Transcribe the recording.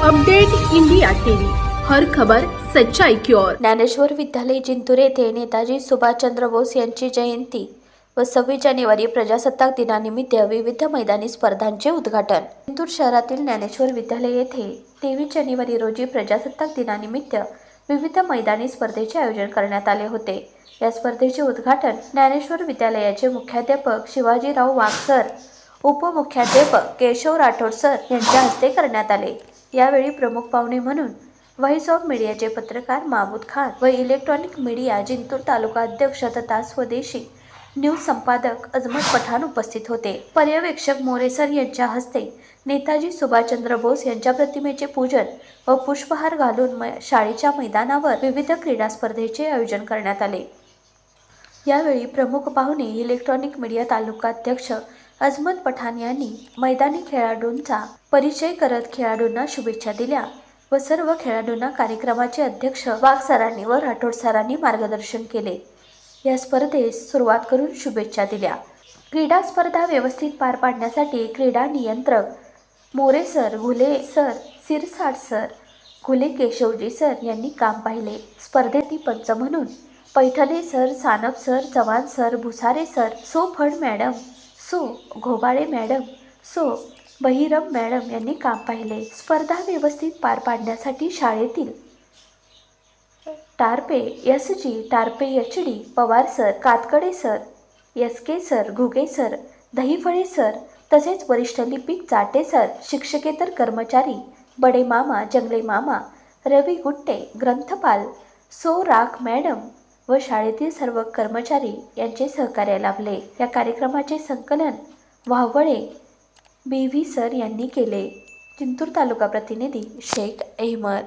Update India TV. हर खबर सच्चाई की ओर. ज्ञानेश्वर विद्यालय जिंतूर येथे नेताजी सुभाषचंद्र बोस यांची जयंती व सव्वीस जानेवारी प्रजासत्ताक दिनानिमित्त विविध मैदानी स्पर्धांचे उद्घाटन. जिंतूर शहरातील ज्ञानेश्वर विद्यालय येथे तेवीस जानेवारी रोजी प्रजासत्ताक दिनानिमित्त विविध मैदानी स्पर्धेचे आयोजन करण्यात आले होते. या स्पर्धेचे उद्घाटन ज्ञानेश्वर विद्यालयाचे मुख्याध्यापक शिवाजीराव वाघ सर उपमुख्याध्यापक केशव राठोड सर यांच्या हस्ते करण्यात आले. यावेळी प्रमुख पाहुणे म्हणून व्हॉइस ऑफ मीडियाचे पत्रकार माहमूद खान व इलेक्ट्रॉनिक मीडिया जिंतूर तालुका अध्यक्ष तथा स्वदेशी न्यूज संपादक अजमत पठाण उपस्थित होते. पर्यवेक्षक मोरेसर यांच्या हस्ते नेताजी सुभाषचंद्र बोस यांच्या प्रतिमेचे पूजन व पुष्पहार घालून शाळेच्या मैदानावर विविध क्रीडा स्पर्धेचे आयोजन करण्यात आले. यावेळी प्रमुख पाहुणे इलेक्ट्रॉनिक मीडिया तालुका अध्यक्ष अजमत पठाण यांनी मैदानी खेळाडूंचा परिचय करत खेळाडूंना शुभेच्छा दिल्या व सर्व खेळाडूंना कार्यक्रमाचे अध्यक्ष वाघ सरांनी व राठोड सरांनी मार्गदर्शन केले. या स्पर्धेस सुरुवात करून शुभेच्छा दिल्या. क्रीडा स्पर्धा व्यवस्थित पार पाडण्यासाठी क्रीडा नियंत्रक More sir Ghule sir Sirsat sir Ghule Keshavji sir यांनी काम पाहिले. स्पर्धेतील पंच म्हणून Paithane sir Sanap sir Chavan sir Bhusare sir Sophad madam so Ghobale madam. सो बहिरम मॅडम यांनी काम पाहिले. स्पर्धा व्यवस्थित पार पाडण्यासाठी शाळेतील. Tarpe S G Tarpe H D Pawar sir Katkade sir S K sir Ghuge sir Dahiphale sir तसेच वरिष्ठ लिपिक चाटे सर शिक्षकेतर कर्मचारी बडे मामा जंगले मामा रवी गुट्टे ग्रंथपाल सो राख मॅडम व शाळेतील सर्व कर्मचारी यांचे सहकार्य लाभले. या कार्यक्रमाचे संकलन वाहवळे बी व्ही सर यांनी केले. जिंतूर तालुका प्रतिनिधी शेख अहमद.